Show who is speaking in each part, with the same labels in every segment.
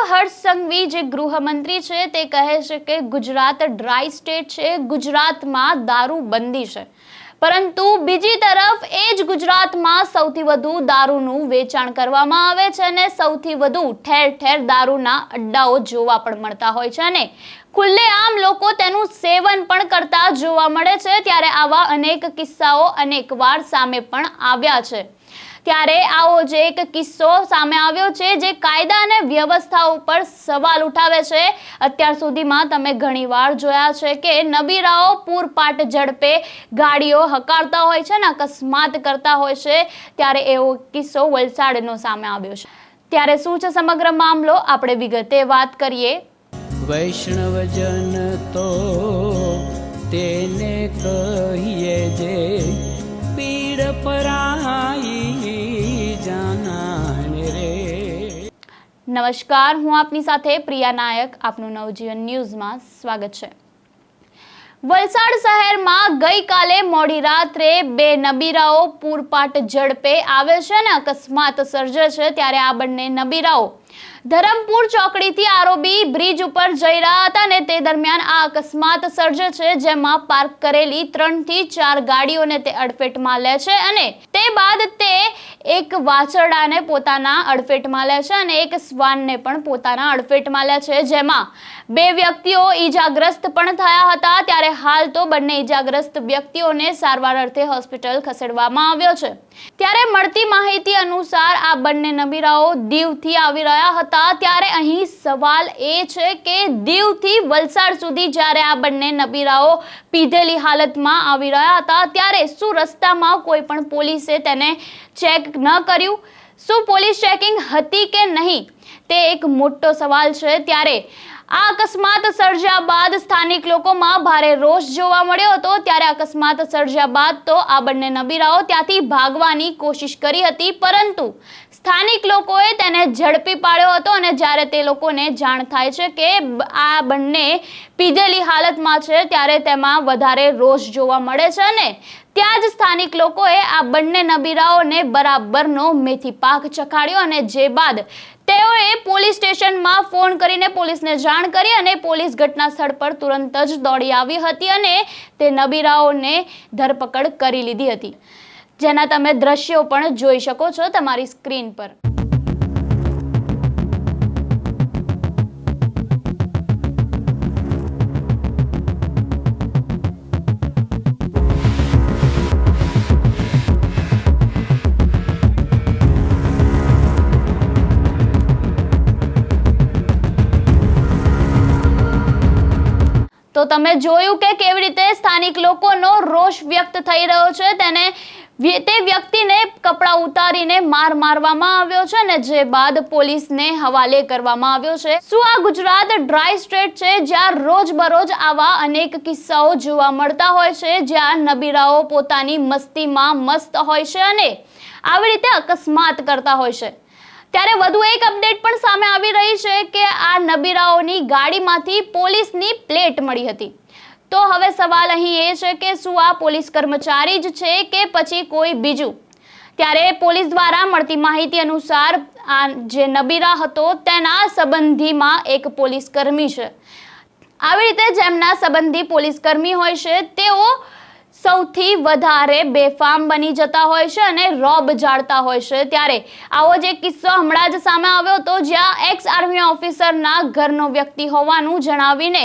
Speaker 1: હર્ષ સંઘવી જે ગૃહમંત્રી છે, તે કહે છે કે ગુજરાત ડ્રાય સ્ટેટ છે, ગુજરાતમાં દારૂ બંધી છે. પરંતુ બીજી તરફ એ જ ગુજરાતમાં સૌથી વધુ દારૂનું વેચાણ કરવામાં આવે છે અને સૌથી વધુ ઠેર ઠેર દારૂના અડ્ડાઓ જોવા પણ મળતા હોય છે અને ખુલ્લેઆમ લોકો તેનું સેવન પણ કરતા જોવા મળે છે. ત્યારે આવા અનેક કિસ્સાઓ અનેકવાર સામે પણ આવ્યા છે. ત્યારે આવો જે એક કિસ્સો સામે આવ્યો છે જે કાયદા અને વ્યવસ્થા ઉપર સવાલ ઉઠાવે છે. અત્યાર સુધીમાં તમે ઘણીવાર જોયા છે કે નબીરાઓ પૂરપાટ ઝડપે ગાડીઓ હકારતા હોય છે ને અકસ્માત કરતા હોય છે. ત્યારે એવો કિસ્સો વલસાડનો સામે આવ્યો છે. ત્યારે શું છે સમગ્ર મામલો? આપણે વિગતે વાત કરીએ.
Speaker 2: વૈષ્ણવજન તો તેને કહીએ જે પીડ પરાઈ
Speaker 1: નમસ્કાર, હું આપની સાથે પ્રિયા નાયક. આપનું નવજીવન ન્યૂઝમાં સ્વાગત છે. વલસાડ શહેરમાં ગઈકાલે મોડી રાત્રે બે નબીરાઓ પૂરપાટ ઝડપે આવે છે અને અકસ્માત સર્જે છે, ત્યારે આ બંને નબીરાઓ ધરમપુર ચોકડીથી આરોબી બ્રિજ ઉપર જઈ રહ્યા હતા અને તે દરમિયાન આ અકસ્માત સર્જે છે, જેમાં પાર્ક કરેલી ત્રણથી ચાર ગાડીઓને તે અડફેટમાં લે છે અને તે બાદ તે એક વાછરડાને પોતાના અડફેટમાં લે છે અને એક શ્વાનને પણ પોતાના અડફેટમાં લે છે. જેમાં બે વ્યક્તિઓ ઈજાગ્રસ્ત પણ થયા હતા. ત્યારે હાલ તો બંને ઈજાગ્રસ્ત વ્યક્તિઓને સારવાર અર્થે હોસ્પિટલ ખસેડવામાં આવ્યો છે. ત્યારે મળતી માહિતી અનુસાર આ બંને નબીરાઓ દીવથી આવી રહ્યા હતા ત્યારે અહીં સવાલ એ છે કે દીવથી વલસાડ સુધી જ્યારે આ બંને નબીરાઓ પીધેલી હાલતમાં આવી રહ્યા હતા, ત્યારે શું રસ્તામાં કોઈ પણ પોલીસે તેને ચેક ન કર્યું? શું પોલીસ ચેકિંગ હતી કે નહીં? તે એક મોટો સવાલ છે. ત્યારે આ અકસ્માત સર્જ્યા બાદ સ્થાનિક લોકોમાં ભારે રોષ જોવા મળ્યો હતો. ત્યારે અકસ્માત સર્જ્યા બાદ તો આ બંને નબીરાઓ ત્યાંથી ભાગવાની કોશિશ કરી હતી, પરંતુ સ્થાનિક લોકોએ તેને ઝડપી પાડ્યો હતો અને જ્યારે તે લોકોને જાણ થાય છે કે આ બંને પીધેલી હાલતમાં છે, ત્યારે તેમાં વધારે રોષ જોવા મળે છે અને ત્યાં જ સ્થાનિક લોકોએ આ બંને નબીરાઓને બરાબરનો મેથી પાક ચખાડ્યો અને જે બાદ તેઓએ પોલીસ સ્ટેશનમાં ફોન કરીને પોલીસને જાણ કરી અને પોલીસ ઘટના સ્થળ પર તુરંત જ દોડી આવી હતી અને તે નબીરાઓને ધરપકડ કરી લીધી હતી. જેના તમે દ્રશ્યો પણ જોઈ શકો છો તમારી સ્ક્રીન પર. તો તમે જોયું કે કેવી રીતે સ્થાનિક લોકોનો રોષ વ્યક્ત થઈ રહ્યો છે? તેને તે વ્યક્તિને કપડાં ઉતારીને માર મારવામાં આવ્યો છે ને જે બાદ પોલીસને હવાલે કરવામાં આવ્યો છે. શું આ ગુજરાત ડ્રાય સ્ટેટ છે? જ્યાં રોજબરોજ આવા અનેક કિસ્સાઓ જોવા મળતા હોય છે, જ્યાં નબીરાઓ પોતાની મસ્તીમાં મસ્ત હોય છે અને આવી રીતે અકસ્માત કરતા હોય છે. ત્યારે વધુ એક અપડેટ પણ સામે આવી રહી છે કે આ નબીરાઓની ગાડીમાંથી પોલીસની પ્લેટ મળી હતી. તો હવે સવાલ અહીં એ છે કે શું આ પોલીસ કર્મચારી જ છે કે પછી કોઈ બીજું? ત્યારે પોલીસ દ્વારા મળતી માહિતી અનુસાર આ જે નબીરા હતો તેના સંબંધીમાં એક પોલીસ કર્મી છે. આવી રીતે જેમના સંબંધી પોલીસ કર્મી હોય છે, તેઓ સૌથી વધારે બેફામ બની જતા હોય છે અને રોબ જાળતા હોય છે. ત્યારે આવો જ કિસ્સો હમણાં જ સામે આવ્યો હતો, જ્યાં એક્સ આર્મી ઓફિસરના ઘરનો વ્યક્તિ હોવાનું જણાવીને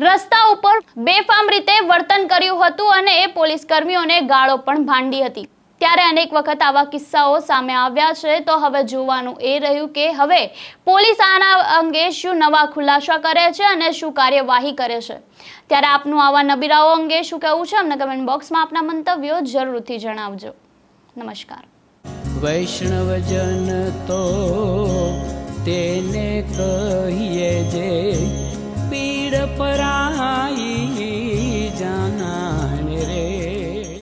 Speaker 1: રસ્તા ઉપર બેફામ રીતે વર્તન કર્યું હતું અને એ પોલીસ કર્મીઓને ગાળો પણ ભાંડી હતી. ત્યારે અનેક વખત આવા કિસ્સાઓ સામે આવ્યા છે. તો હવે જોવાનું એ રહ્યું કે હવે પોલીસ આના અંગે શું નવા ખુલાસા કરે છે અને શું કાર્યવાહી કરે છે. ત્યારે આપનું આવા નબીરાઓ અંગે શું કહેવું છે? અમને કમેન્ટ બોક્સમાં આપના મંતવ્યો જરૂરથી જણાવજો. નમસ્કાર.
Speaker 2: વૈષ્ણવજન તો તેને કહીએ જે પીડ પરા